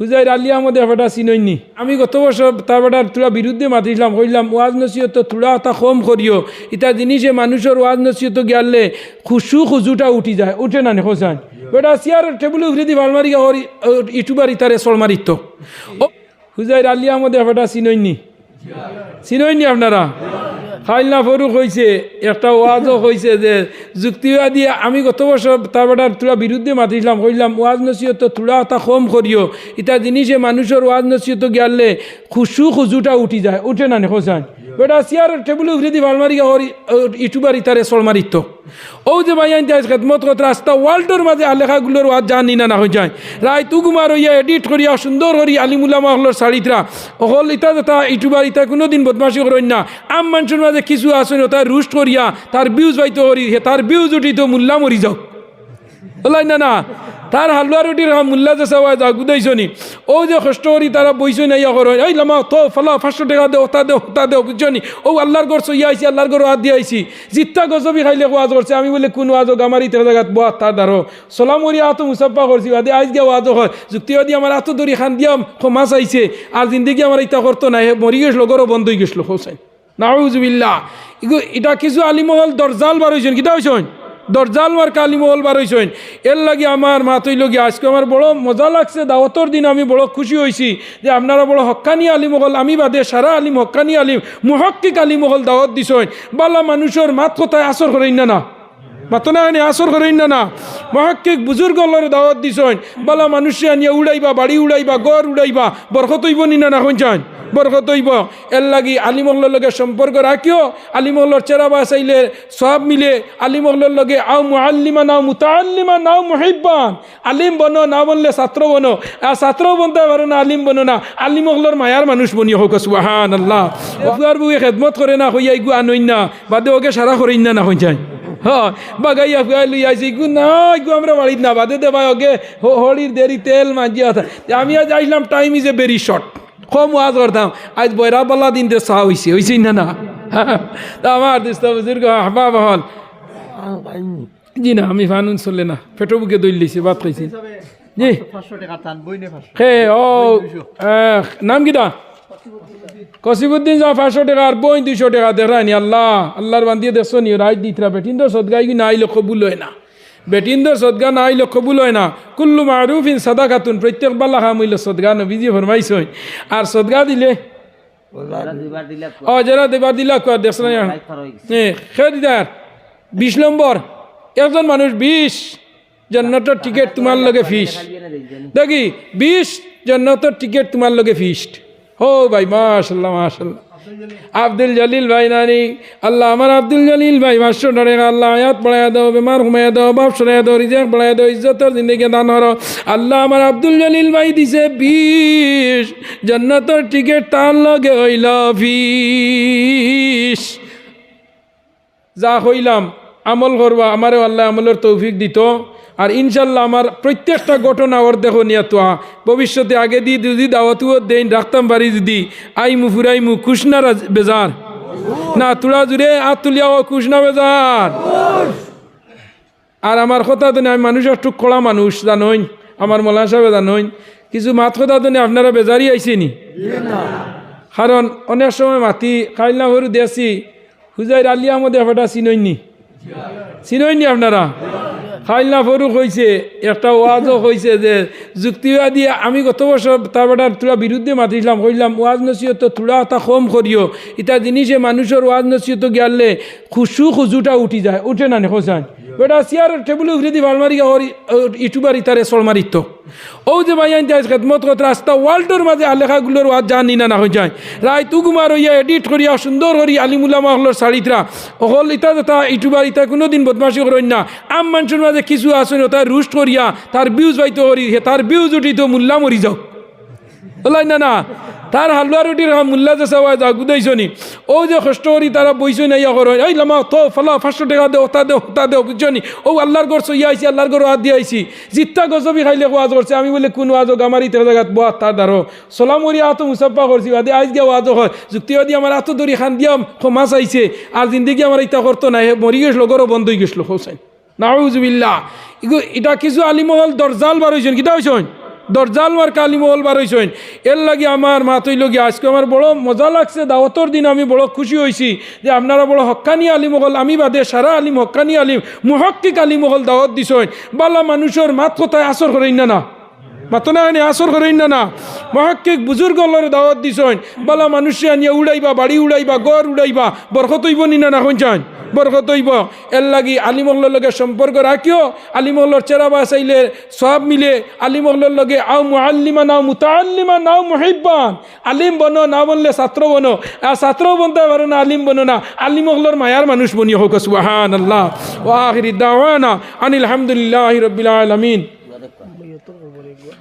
হুজাইর আলী আহমদ ব্যাপারটা চিনইনি আমি গত বছর তার বেটার তোরা বিরুদ্ধে মাতিছিলাম কইলাম ওয়াজ নসিহত তোরা তা কম করিও ইটা জিনিসে মানুষের ওয়াজ নসিহত গেলে খুশু খুজুটা উঠি যায়। উঠে না হোসান বেটা চেয়ার টেবিল উঠে দি ভালো মারি ইউটিউবার ইতারে চল মারিত ও হুজাইর আলী আহমদ ব্যাপারটা চিনইনি চিনইনি আপনারা? খাইলনা ফরুক হয়েছে একটা ওয়াজও হয়েছে যে যুক্তিবাদী, আমি গত বছর তারপর তোরা বিরুদ্ধে মাতিছিলাম, কইলাম, ওয়াজ নসিহত তোরা তা কম করিও। ইটা জিনিসে মানুষের ওয়াজ নসিহত গেলে খুশু খুজুটা উঠি যায়, উঠে না হোসান বেটা চেয়ার টেবিল উঠে দি ভালো মারি ওর ইউটিউবার ইতারে চল মারিত ও যে ভাই আনতে খেদমত কত রাস্তা ওয়ার্ল্ডের মাঝে আলেখাগুলোর ওয়াজ জানি না না হয়ে যায়। রায় তুগুমার হইয়া এডিট করিয়া সুন্দর করি আলিমুল্লামা হলোর শাড়িতরা অকল ইতা যেটা ইউটিউবার ইতা কোনোদিন বদমাসি করেন না। আম মানুষের মাঝে কিছু আসেন তার রুস্ট করিয়া তার বিউজ পাইতে করি হে তার বিউজ উঠিত মূল্যা মরি যাও। না না। তার হালুয়া রুটির মূল্যা যে সবাই যা ও যে কষ্ট করি তারা বইছ না ইয়া করো এই লামা তো ফলা পাঁচশো টাকা দে ওটা দে ওটা দে বুঝছনি ও আল্লাহর গড় সইয়া আইছি আল্লাহর গড় হাত দিয়ে আইছি জিত্তা গজবি খাইলে ওয়াজ করছে আমি বলে কোন ওয়াজ গামারি তের জায়গাত বয়া তার দ্বারো সোলামরি আতো মুসাফা করছি বাদে আজ গিয়া ওয়াজ হয়। যুক্তিবাদী আমার আতো দড়ি খান দিয়া মাছ আইছে আর জিন্দগি আমার ইটা করতো না হে মরি গেছিল গরও বন্ধ হয়ে গেছিল হোসেন নাউজুবিল্লাহ ইগো এটা কিছু আলিমহল দরজাল বার হয়েছেন কিটা হয়েছেন দরজাল মার কালিমহল বার হয়েছেন এর লাগি আমার মা তৈল গিয়ে আজকে আমার বড় মজা লাগছে, দাওয়াতর দিন আমি বড় খুশি হয়েছি যে আপনারা বড় হক্কানি আলিমহল আমি বাদে সারা আলিম, হক্কানি আলিম, মুহক্কিক আলিমহল দাওয়াত দিছেন। বালা মানুষের মাত কথায় আসর করেন না না? মাতো না আনি আসর করেন না না? মহাক্কিক বুজুর্গ দাওয়াত দিছেন। বালা মানুষে আনিয়া উড়াইবা, বাড়ি উড়াইবা গড় উড়াইবা, বরকত হইব নি না না কইছেন বরকত হইব। এর লাগি আলিমহলের লগে সম্পর্ক রাখিও। আলিমহলের চেরাবা চাইলে সব মিলে আলিমহলের লগে আও মুআল্লিমা নাও মুতাআল্লিমা নাও মুহিব্বান। আলিম বনো, না বললে ছাত্র বনো। আর ছাত্র বনতে পারো না, আলিম বনো না। আলিমহলের মায়ার মানুষ বনি হোক সুবাহান আল্লাহ অফুয়ার বুয়ে খেদমত করে না, হইয়া ইগু আনইন না। বাদে ওকে সারা করেন না না হয়ে যায়। না না। বাদে দেরি তেল আমি আজ আইলাম time is a very short কম ওয়াজ করতাম আজ বয়রা বাল্লা দিন দে চা হয়েছে হয়েছে না না তা আমার দিস্ত বুজুর্গ হাবা বহল জি না আমি ফানুন চলে না পেটো বুকে দই লিছি ভাত খাইছি জি হে ও নাম কিটা কসিবুদ্দিন যা পাঁচশো টাকা আর বই দুইশো টাকা দেখায়নি আল্লাহ আল্লাহর বান্দিয়ে দেখছ নি রাইট দিতরা বেটিন্দর সদগাই কি না আইলে কবুল হয় না বেটিন্দর সদগা না আইলে কবুল হয় না। কুল্লু মারুফিন সাদা খাতুন প্রত্যেক বাল্লা খামইল সদগা, নবীজি ফরমাইছ। আর সদগা দিলে? ও যারা দেবার দিলা কয় দেখছ না বিশ নম্বর, একজন মানুষ বিশ জন্নতর টিকিট তোমার লগে ফিস। দেখি, বিশ জন্নতর টিকিট তোমার লগে ফিস্ট ও ভাই, মাশাল্লাহ মাশাল্লাহ। আব্দুল জলিল ভাই নানি, আল্লাহ আমার আব্দুল জলিল ভাই মাস্টার ডরে আল্লাহ আয়াত পড়াইয়া দাও, বেমার ঘুমাইয়া দাও, বাপ সরাইয়া দাও রিজেক পড়াইয়া দাও, ইজ্জতর জিন্দগি দান হর আল্লাহ আমার আব্দুল জলিল ভাই দিছে বিশ, জন্নতর টিকিট তার লগে হইল ফিস যা হইলাম, আমল করবা, আমারও আল্লাহ আমলের তৌফিক দিত। আর ইনশাল্লাহ আমার প্রত্যেকটা ঘটনা ওর দেখো নিয়া তো ভবিষ্যতে আগে দি, যদি দাওয়াতুও দেন, রাখতাম পারি যদি। আই মু ফুরাই মু খুশনা রাজ- বেজার? না, তুলা জুড়ে আর তুলিয়া ও খুশনা বেজার? আর আমার কথা তো আমি মানুষ একটু খোলা মানুষ, জানইন? আমার মোলা সাহেব জানইন? কিছু মাত কথা তো আপনারা বেজারি আইসেনি কারণ অনেক সময় মাতি খাইলা হরু দেশি হুজাইর আলী আহমদ এফাটা চিনইনি। চিনইনি আপনারা? খাইলা ফরুক হয়েছে একটা ওয়াজও হয়েছে যে যুক্তিবাদী, আমি গত বছর তারপর তোরা বিরুদ্ধে মাতিছিলাম, কইলাম, ওয়াজ নসিহত তোরা তা কম করিও, ইটা জিনিসে মানুষের ওয়াজ নসিহত গেলে খুশু খুজুটা উঠি যায়, উঠে না, হোসান? বেটা চেয়ার টেবিল উঠে দি ভালো মারি ওর ইউটিউবার ইতারে চল মারিত ও যে ভাই আনতে খেদমত কত রাস্তা ওয়ার্ল্ডের মাঝে আলেখাগুলোর ওয়াজ জানি না না হয়ে যায় রায় তুগুমার হইয়া এডিট করিয়া সুন্দর করি আলিমুল্লামা হলোর শাড়িতরা অকল ইতা যেটা ইউটিউবার ইতা কোনোদিন বদমাসি করেন না আম মানুষের মাঝে কিছু আসেন তার রুস্ট করিয়া তার বিউজ পাইতে করি তার বিউজ উঠিত মূল্যা মরি যাও বলাই না না। তার হালুয়া রুটির মূল্যা যে সবাই যা গুদাইছনি ও যে কষ্ট করি তারা বইছ না ইয়া করো এই লামা তো ফলা পাঁচশো টাকা দে ওটা দে ওটা দে বুঝছনি ও আল্লাহর গড় সইয়া আইছি আল্লাহর গড় হাত দিয়ে আইছি জিত্তা গজবি খাইলে ওয়াজ করছে আমি বলে কোন ওয়াজ গামারি তের জায়গাত বয়া তার দ্বারো সোলামরি আতো মুসাফা করছি বাদে আজ গিয়া ওয়াজ হয়। যুক্তিবাদী আমার আতো দড়ি খান দিয়াম মাছ আইছে আর জিন্দগি আমার ইটা করতো না মরি গেছিল গরও বন্ধ হয়ে গেছিল হোসেন নাউজুবিল্লাহ। ইগো এটা কিছু আলিমহল দরজাল বার হয়েছেন কিটা হয়েছেন দরজাল মার কালিমহল বার হয়েছেন এর লাগে আমার মা তৈল গিয়া আজকে আমার বড় মজা লাগছে, দাওয়াতর দিন আমি বড় খুশি হয়েছি যে আপনারা বড় হক্কানি আলিমহল আমি বাদে সারা আলিম, হক্কানি আলিম, মুহক্কিক আলিমহল দাওয়াত দিছেন। বালা মানুষের মাত কোথায় আসর করেন না না। মাতো আনি আসর করেন না না। মহাক্কিক বুজুর্গ লরে দাওয়াত দিছেন। বলা মানুষে আনিয়া উড়াইবা, বাড়ি উড়াইবা গড় উড়াইবা, বরকত হইব নি না না কইছান বরকত হইব। এর লাগি আলিমহলের লগে সম্পর্ক রাখিও। আলিমহলের চেরাবা চাইলে সব মিলে আলিমহলের লগে আও মুআল্লিমা নাও মুতাআল্লিমা নাও মুহিব্বান। আলিম বনো, না বললে ছাত্র বনো। আর ছাত্র বনতে পারো না, আলিম বনো না। আলিমহলের মায়ার মানুষ বনি হোক সুবহান আল্লাহ আখিরি দাওয়ানা আনিল হামদুলিল্লাহি রাব্বিল আলামিন।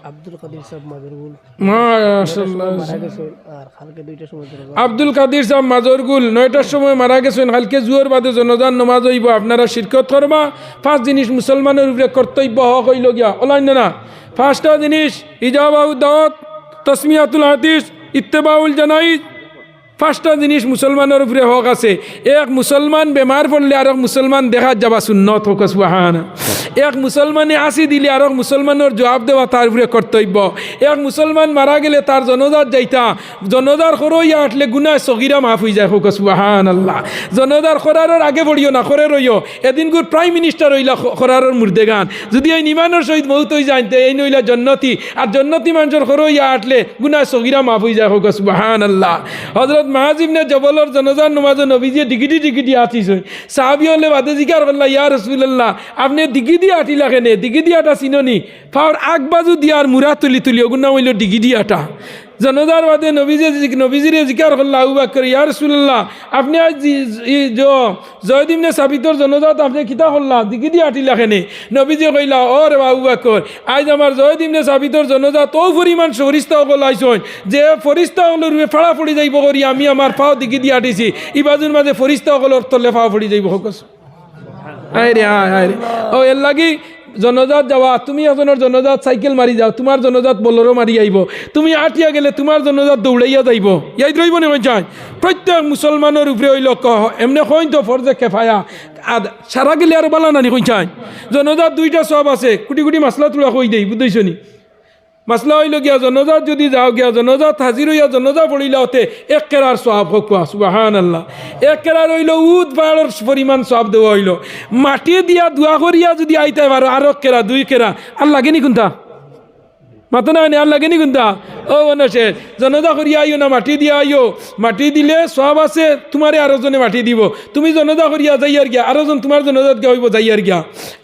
আব্দুল কাদির সাহেব মাদারগুল মাশাআল্লাহ। মারা গেছেন আর কালকে দুইটার সময় আব্দুল কাদির সাহেব মাজরগুল নয়টার সময় মারা গেছেন কালকে জুয়ার বাদে জনজান নমাজ হইব আপনারা শিরকত করবা। পাঁচ জিনিস মুসলমানের উপরে কর্তব্য হক হইল গিয়া ওলাইন না পাঁচটা জিনিস ইজাবাউ দাওয়াত তসমিয়াতুল হাদিস ইত্তেবাউল জানাইজ। পাঁচটা জিনিস মুসলমানের উপরে হক আছে এক মুসলমান বেমার পড়লে আর এক মুসলমান দেখা যাবা সুন্নত হোক সুহান এক মুসলমানে আসি দিলে আর মুসলমানের জবাব দেওয়া তার উপরে কর্তব্য। এক মুসলমান মারা গেলে তার জনজাত যাইতা। জনজার খরইয়া আটলে গুনায় সগিরা মাফ হয়ে যায় হোক সুহান আল্লাহ জনজার খরারের আগে পড়িও না, খরে রইও। এদিন গুর প্রাইম মিনিস্টার হইলা খরারের মুর্দে গান যদি এই নিমানের সহিত বহুত হয়ে জানতে এই নইলা জন্নতি। আর জন্নতি মানুষের খরইয়া আটলে গুনায় সগিরা মাফ হয়ে যায় হোক সুহান আল্লাহ হজরত মাহাজিবনে জবলর জনজান নমাজ নবীজি ডিগিটি ডিগিটি আতিস সাহাবি হলে বাদে জিকার করলা ইয়া রসুল্লাহ আপনি দিগিদি আটিলা কেনে দিগিদি আটা চিননি। ফাওয়ার আগ বাজু দিয়ার মুরা তুলি তুলি ওগুনা হইল জনজার বাদে নবীজে নবীজিরে জিকার করলা আবু বাক্কর ইয়া রসুল্লাহ আপনি আজ জয়দিমনে সাবিতর জনজাত আপনি কিতা আটিলা কেনে নবীজি কইলা ও রে আজ আমার জয়দিমনে সাবিতর জনজাত ও পরিমাণ যে ফরিস্তা সকলের রূপে ফাড়া পড়ি যাইব করি আমি আমার পাও দিগি দিয়ে আটিছি। ই বাজুর মাঝে ফরিস্তা সকলের তলে ফাও পড়ি যাইব হকস আয় রে আয় আয় রে ও এর লাগি জনজাত যাওয়া তুমি এজনের জনজাত সাইকেল মারি যাও তোমার জনজাত বলরও মারি আইব। তুমি আটিয়া গেলে তোমার জনজাত দৌড়াইয়া যাইব। ইয়াই রইব নে চাই প্রত্যেক মুসলমানের উপরে ওই লোক এমনি হইন তো ফরজে খেফায়া আর সারা গেলে আর বালা নানি কই চাই। জনজাত দুইটা সব আছে। কুটি কুটি মাসলা তুলা কই দেই বুঝতেছ নি মাসলা হইল গিয়া জনজাত যদি যাও গিয়া জনজাত হাজির হইয়া জনজা পড়িলাতে এক কেরার সব হোক সুবাহান আল্লাহ এক কেরার হইল উদ পাহাড়ের পরিমাণ সব দেওয়া হইল মাটি দিয়া দোয়া করিয়া যদি আইতে পারো আরও কেরা দুই কেরা আল্লাহ কিনি কোনটা? মাতো না আর লাগেনি কোনটা ও অনসে জনজা করিয়া আইও না, মাটি দিয়া আইও। মাটি দিলে সব আছে, তোমারে আরও জনে মাটি দিব। তুমি জনজা করিয়া যাইয়ার গিয়া আরও জন তোমার জনজাত গিয়া হইব যাইয়ার গিয়া।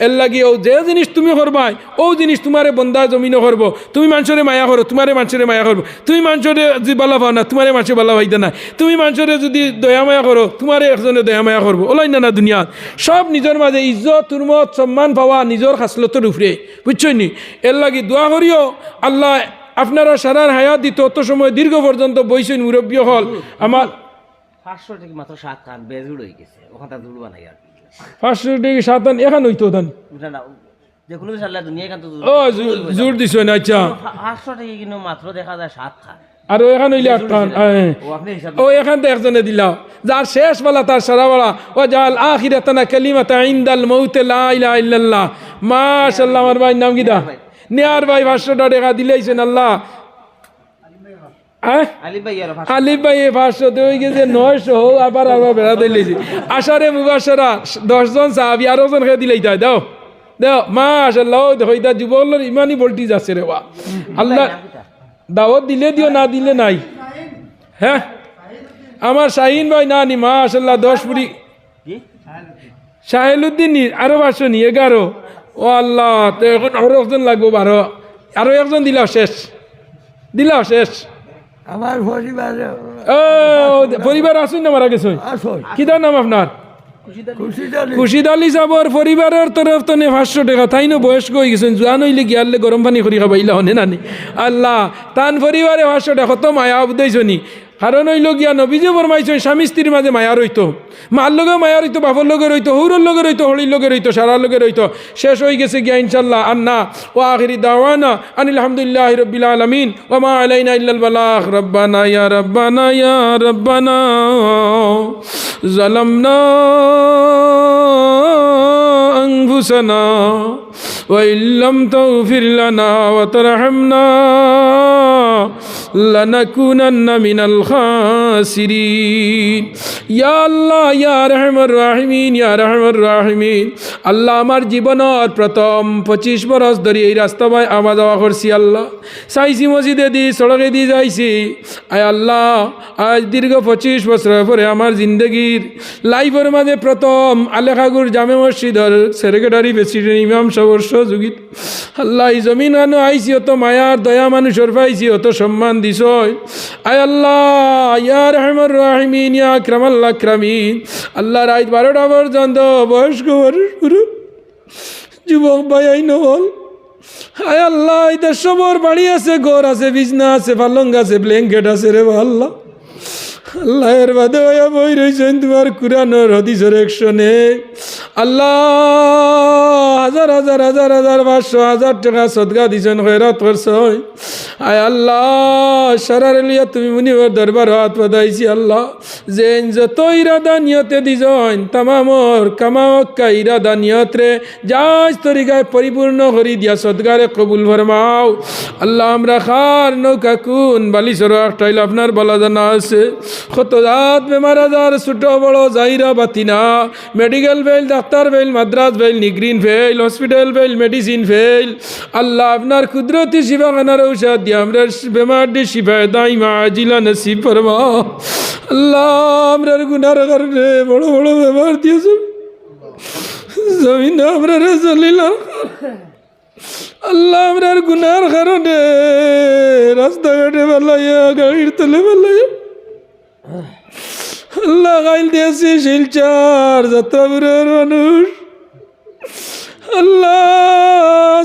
এর লাগি ও যে জিনিস তুমি করবাই, ও জিনিস তোমারে বন্দা জমিনও করব। তুমি মানুষরে মায়া করো, তোমারে মানুষরে মায়া করব। তুমি মানুষরে যদি বালা পাও না, তোমারে মানুষে বালা পাইতে না তুমি মানুষরে যদি দয়া মায়া করো, তোমারে একজনে দয়া মায়া করব। ওলাই না না দুনিয়াত। সব নিজের মাঝে ইজ্জত, তুরমত সম্মান পাওয়া নিজের খাসলতের উপরে বুঝছই নি? এর লাগি দোয়া করিও আল্লাহ আপনারা সারার হায়াত দিত অত সময় দীর্ঘ পর্যন্ত বইছেন মুরব্বী হল। আমার পাঁচশো থেকে মাত্র সাত খান বেজুড় হয়ে গেছে ওখানটা জুড়বা নাই আর কি। পাঁচশো টাকা সাতান এখান হইতো দান। না যে কোনো দুনিয়া এখান তো ও জোর দিছ না আচ্ছা। পাঁচশো থেকে কিন্তু মাত্র দেখা যায় সাত খান আর এখান হইলে আট খান ও আপনি হিসাব ও এখান তো একজনে দিলাও যার শেষ বেলা তার সারাবেলা ও জাল আখিরাতানা কালিমাতা ইনদাল মৌতে লা ইলাহা ইল্লাল্লাহ। মাশাআল্লাহ আমার ভাই নাম কিদা নেয়ার ভাই 500 টাকা দিলেইছেন আল্লাহ। হ্যাঁ? আলী ভাই আর আলিফ ভাই এই পাঁচশো গেছে নয়শো আবার আবার বেড়া দিলেছি আষাঢ়ে মুবাসরা দশজন সাহাবি আরও জন খেয়ে দিলেই তাই দাও। দাও মাশাল্লাহ দেখো এটা যুবকগুলোর ইমানই ভোল্টেজ আছে রে বা আল্লাহ দাওয়াত দিলে দিও না দিলে নাই। হ্যাঁ? আমার শাহিন ভাই না নি মা মাশাল্লাহ দশ পুরি শাহেলুদ্দিন আরও পাঁচশো নি এগারো। ও আল্লাহ তো এখন আরও একজন লাগবো বারো। আরও একজন দিলাও শেষ। দিলাও শেষ। আমার পরিবারে। ও পরিবার আসুন না মারা গেছে কি তার নাম আপনার? খুশিদ আলী। সাবর পরিবারের তরফ তো পাঁচশো টাকা। তাই নো বয়স্ক হয়ে গেছেন জোয়ান হইলে কি আল্লে গরম পানি করি খাবা ইলা হনে নানি। আল্লাহ তান পরিবারে পাঁচশো টাকা কত মায়া বুঝাইছনি কারণ হইল গিয়া নবীজে ফরমাইছেন স্বামী স্ত্রীর মাঝে মায়া রইতো মার লগে মায়া রইতো বাপর লগে রইতো হৌরর লগে রইতো হলির লগে রইতো সারার লগে রইতো শেষ হয়ে গেছে গিয়া ইনশাল্লাহ আন্না ও আখিরি দাওয়ানা আনিল আলহামদুলিল্লাহ রব্বিল আলামিন ওয়া মা আলাইনা ইল্লাল বালাগ রব্বানা ইয়া রব্বানা ইয়া রব্বানা ظلمنا أنفسنا وإن لم تغفر لنا وترحمنا لنكونن من الخاسرين يا الله يا رحم الراحمين يا رحم الراحمين আল্লাহ আমার জীবনের প্রথম পঁচিশ বরস ধরে এই রাস্তা বাই আওয়া যাওয়া করছি আল্লাহ চাইছি মসজিদে দি সড়কে দি যাইছি আয় আল্লাহ আজ দীর্ঘ পঁচিশ বছর পরে আমার জিন্দগির লাইফের মাঝে প্রথম আলেখাগুর জামে মসজিদর সেক্রেটারি প্রেসিডেন্ট ইমাম সবর সহযোগিত আল্লাহ জমিন আনো আইসি অত মায়ার দয়া মানুষের পাইছি, অত সম্মান দিস আয় আল্লাহ, ইয়া রহমর রাহিমিন, ইয়া ক্রামাল্লা ক্রামিন আল্লাহ, রাত বারোটা পর্যন্ত বয়স্ক যুবক ভাই নহল হায় আল্লাহ এটা সবর বাড়ি আছে, ঘর আছে, বিছনা আছে, পালং আছে, ব্ল্যাঙ্কেট আছে রে আল্লাহ। আল্লাহ, এর বাদে হইয়া বই রয়েছেন তোমার কুরানোর হদিসের একশনে। আল্লাহ, হাজার হাজার হাজার হাজার, পাঁচশো, হাজার টাকা সদগা দিছেন, খৈরাত করছই আয় আল্লাহ, সারার লিয়া তুমি মুনিবর দরবার হাত পদাইছি আল্লাহ। যে যত ইরাদা নিয়তে দিছেন, তামামর কামাক্কা ইরাদা নিয়তরে যাজ তরিকায় পরিপূর্ণ করি দিয়া সদগারে কবুল ফরমাও। আল্লাহ, আমরা খার নৌকা কুন বালিশর একটাইল আপনার বলা জানা আছে। কত জাত বেমার আজার, ছোট বড় জাইরা বাতিনা। Medical fail doctor fail Madras fail নিগ্রিন fail hospital fail medicine fail আল্লাহ আপনার কুদরতি শিবা খানার ঔষধ, দিয়ে আমরা বেমার দিয়ে শিফায় দাইমা আজিলা নসিব ফরমা। আল্লাহ আমরার গুনার কারণে বড় বড় বেমার দিয়েছে জমিন আমরা চলিলাম আল্লাহ আমরার গুনার কারণে রাস্তাঘাটে বেলাইয়া গাড়ির তলে বেলাইয়া আল্লাহ গাইল দিয়েছে শিলচার যাত্রাপুরের মানুষ। আল্লাহ,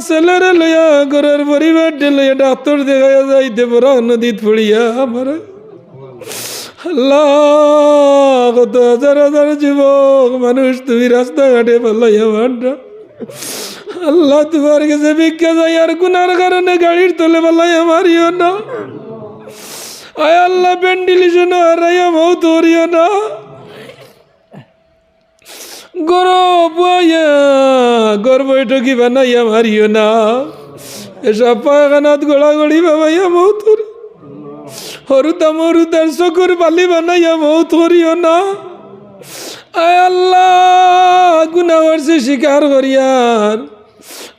ছেলেরে লইয়া ঘরের পরিবার লইয়া ডাক্তার দেখাইয়া যাইতে পারা, নদীত পড়িয়া আমার। আল্লাহ, কত হাজার হাজার যুবক, মানুষ তুমি রাস্তাঘাটে পাল্লাইয়া ভান্ডা আল্লাহ, তোমার কাছে ভিক্ষা যাই আর গুনার কারণে গাড়ির তলে পাল্লাইয়া মারিও না। আয় আল্লাহ ভেন্টিলেশন হারাইয়া মৌত হরিও না। গরব গর বৈঠকি বানাইয়া মারিও না। এসব পায়খানাত গোড়াগড়ি বাবাইয়া মৌত হরি। হরুতা মরুতার চকুর বালি বানাইয়া মৌত হরিও না। আয় আল্লাহ গুনা করছে স্বীকার করিয়ার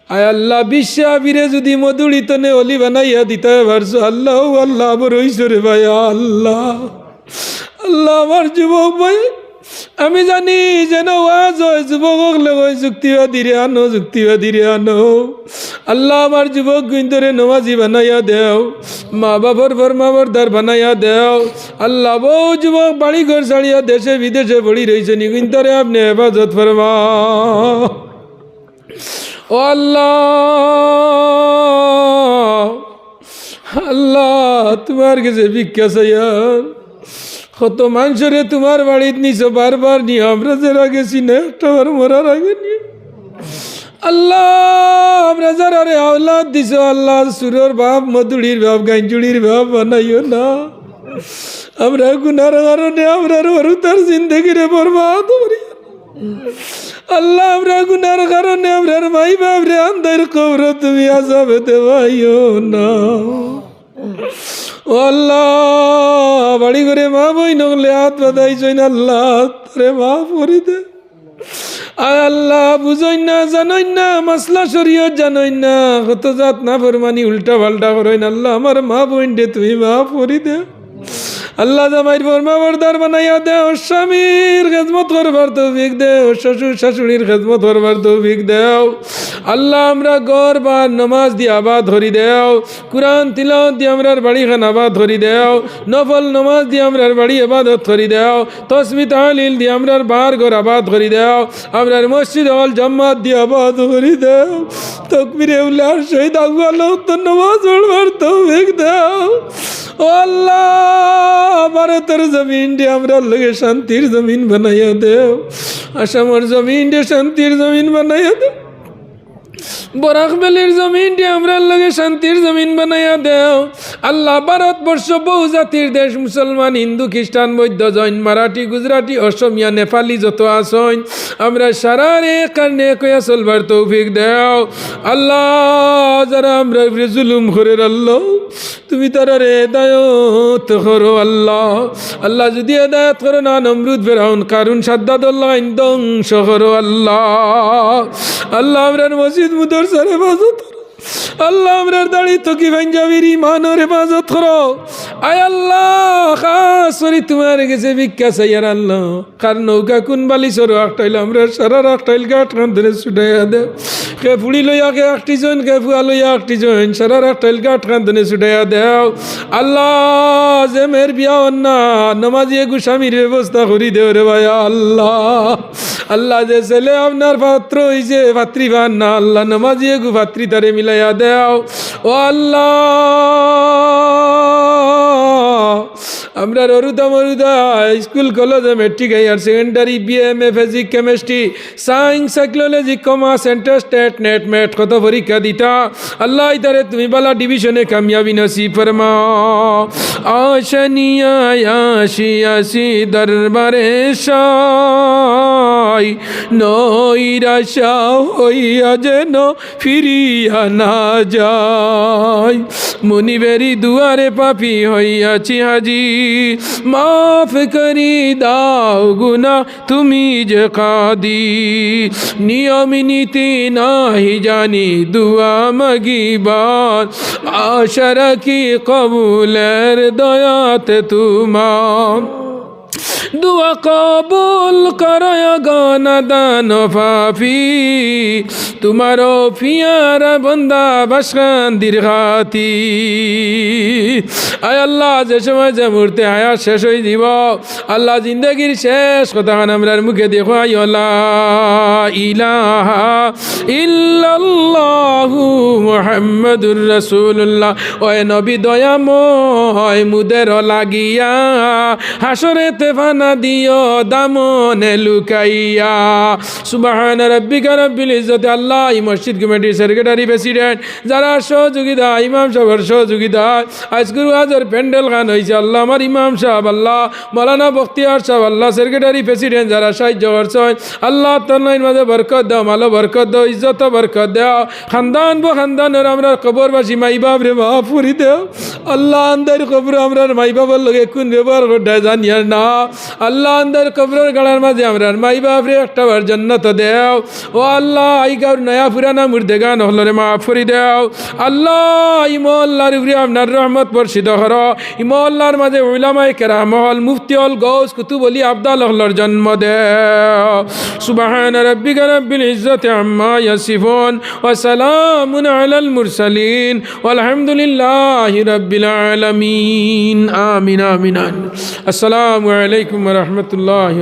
আয় আল্লাহ বিশ্বা বীরে যদি মধুড়িত নে অলি বানাইয়া দিতে পারছ, আল্লাহ আল্লাহ আবার রে ভাই, আল্লাহ আল্লাহ, আমার যুবক ভাই, আমি জানি যেন ওয়াজ হয় যুবকক লগাই যুক্তিবাদীরে আনো যুক্তিবাদীরে আনো। আল্লাহ, আমার যুবক গুইন্দরে নমাজি বানাইয়া দেও, মা বাবার ফরমাবরদার বানাইয়া দেও। আল্লাহ, বউ, যুবক বাড়ি ঘর ছাড়িয়া দেশে বিদেশে পড়ি রয়েছে নিগুইন্দরে আপনি হেফাজত ফরমা। আল্লাহ আল্লাহ, তোমার কাছে ভিক্ষা চাইয়ার কত মানুষরে তোমার বাড়িত নিছ বারবার নিয়ে আমরা যারা গেছি না একটা বার মরার আগে নিয়ে আল্লাহ, আমরা যারা রে আওলাদ দিছ, আল্লাহ, সুরের বাপ মধুড়ির বাপ গাঞ্জুড়ির বাপ বানাইও না। আমরা গুনার কারণে আমরা হরুতার জিন্দগিরে বরবাদ করি। আল্লাহ আমরা গুনার কারণে আমরার মাই বাপ রে আন্দার কবর তুমি আসাবে দেবাইও না। আল্লাহ, বাড়ি করে মা বই নগলে হাত বাঁধাইছই না আল্লাহ, তোরে মা পরি দে। আল্লাহ বুঝই না জানই না, মাসলা শরীয়ত জানই না কত জাত না ফরমানি উল্টা পাল্টা করই আল্লাহ, আমার মা বোন দে, তুমি মা পরি দে। আল্লাহ জামাইর ফরমা বরদার বানাইয়া দে স্বামীর খেদমত করবার তৌফিক দে ও শ্বশুর শাশুড়ির খেদমত করবার তৌফিক দেও। আল্লাহ, আমরা গড় বা নমাজ দিয়ে আবাদ ধরি দেও। কুরআন তিলাওয়াত দিয়ে আমরার বাড়ি খান আবাদ ধরি দেও। নফল নমাজ দিয়ে আমরার বাড়ি আবাদত ধরি দেও। তসমি তাহলিল দিয়ে আমরার বার ঘর আবাদ ধরি দেও। আমরার মসজিদ হল জম্মাত দিয়ে আবাদ ধরি দেও। তকবিরে উল্লার শহীদ আগুয়ালো তো নমাজ পড়বার তৌফিক দেও। আল্লাহ, ভারতের জমিন দিয়ে আমরা লগে শান্তির জমিন বানাইয়া দেও। আসামের জমিন দিয়ে শান্তির জমিন বানাইয়া দেও। বরাক বেলির জমিনটি আমরা লগে শান্তির জমিন বানাইয়া দেও। আল্লাহ ভারতবর্ষ বহু জাতির দেশ, মুসলমান, হিন্দু, খ্রিস্টান, বৌদ্ধ, জৈন, মারাঠি, গুজরাটি, অসমিয়া, নেপালি যত আসন আমরা সারা রে কারণে কয়া চলবার তৌফিক দেও। আল্লাহ, যারা আমরা জুলুম করে আল্লাহ তুমি তারা রে দায়ত করো আল্লাহ। আল্লাহ যদি হেদায়ত করো, না নমরুদ ফেরাউন, কারুন সাদ্দাদুল্লাহ ধ্বংস করো আল্লাহ। আল্লাহ আমরার মসজিদ মুদর সারে হেফাজত। আল্লাহ আমরার দাঁড়িয়ে তো কি পাঞ্জাবির ইমানের হেফাজত করো আয় আল্লাহ খাস করি তোমার গেছে ভিক্ষা চাইয়ার আল্লাহ। কার নৌকা কোন বালি সরো, আটটাইল আমরা সারা আটটাইল গাঠ খান ধরে ছুটাইয়া দে। কে ফুড়ি লইয়া, কে একটি জন, কে ফুয়া লইয়া একটি জন, সারা আটটাইল গাঠ ধরে ছুটাইয়া দেও। আল্লাহ, যে মেয়ের বিয়া না নমাজিয়ে গুসামির ব্যবস্থা করি দেও রে ভাই, আল্লাহ। আল্লাহ, যে ছেলে আপনার পাত্র হইছে ভাতৃবান না, আল্লাহ নমাজিয়ে গু ভাতৃ তারে মিলাইয়া দেও। ও আল্লাহ আমরা অরুদা মরুদা স্কুল কলেজে matric higher secondary BM A physics chemistry science psychology commerce centre state net মেট কত পরীক্ষা দিতা আল্লাহ ইতারে তুমি বালা ডিভিশনে কামিয়াবি নসি ফরমা। আশনিয়া আসি আসি দরবারে শাই নৈরাশা হইয়া যেন ফিরিয়া না যায়। মুনিবেরি দুয়ারে পাপি হইয়াছি হাজি মাফ করি, দাও গুনা তুমি যে কাদি। নিয়ম, নীতি নাহি জানি, দুয়া মগিবার। আশা রাখি কবুলের দয়াতে তোমার দুয়া কবুল করয় গন দান ফাফি তোমার ফিয়ার বন্দা বাসখান দীর্ঘাতি। আয় আল্লাহ, যে সময় যে মুহূর্তে আয়া শেষ হয়ে দিব আল্লাহ জিন্দগির শেষ কথা আমরার মুখে দেখো আইলা ইলাহা ইল্লাল্লাহু মুহাম্মাদুর রাসূলুল্লাহ। ওই নবী দয়াময়, মুদের লাগিয়া হাসরেতে ফানা দিও দামনে লুকাইয়া। সুবাহান রাব্বিকা রাব্বিল ইজ্জতি। আল্লাহ এই মসজিদ কমিটির সেক্রেটারি, প্রেসিডেন্ট, যারা সহযোগিতা ইমাম সাহেবের সহযোগিতা আজকের আজের প্যান্ডেল খান হয়েছে আল্লাহ আমার ইমাম সাহেব, আল্লাহ মৌলানা বখতিয়ার সাহেব, আল্লাহ সেক্রেটারি, প্রেসিডেন্ট যারা সাহায্য করছেন, আল্লাহ তন্নইন মাঝে বরকত দাও মালো বরকত দাও ইজ্জত বরকত দাও। খানদান বো খানদানের আমরা কবরবাসী মাই বাপ রে মা ফুরি দেও। আল্লাহ আন্দার কবর আমরা মাই বাবার লগে কোন ব্যবহার করতে জানিয়ার না। আল্লাহ আন্দার কবরের গাড়ার মাঝে আমরা মাই বাপ রে, একটা বার জন্নত দেও। ও আল্লাহ আই গার নয়া পুরানা মুর্দে গান হল রে মা ফুরি দেও। আল্লাহ ইমল্লার উপরে আপনার রহমত বর্ষিত হর। ইমল্লার মাঝে উলামাই কেরা মহল মুফতি হল গৌস কুতুব অলি, আবদাল হলর জন্ম দেও। সুবহান রব্বিকা রব্বিল ইজ্জতি আম্মা ইয়াসিফুন, ওয়া সালামুন আলাল মুরসালিন rabbil alamin আমিন আমিন আমিন। আসসালামু আলাইকুম ওয়া রহমতুল্লাহ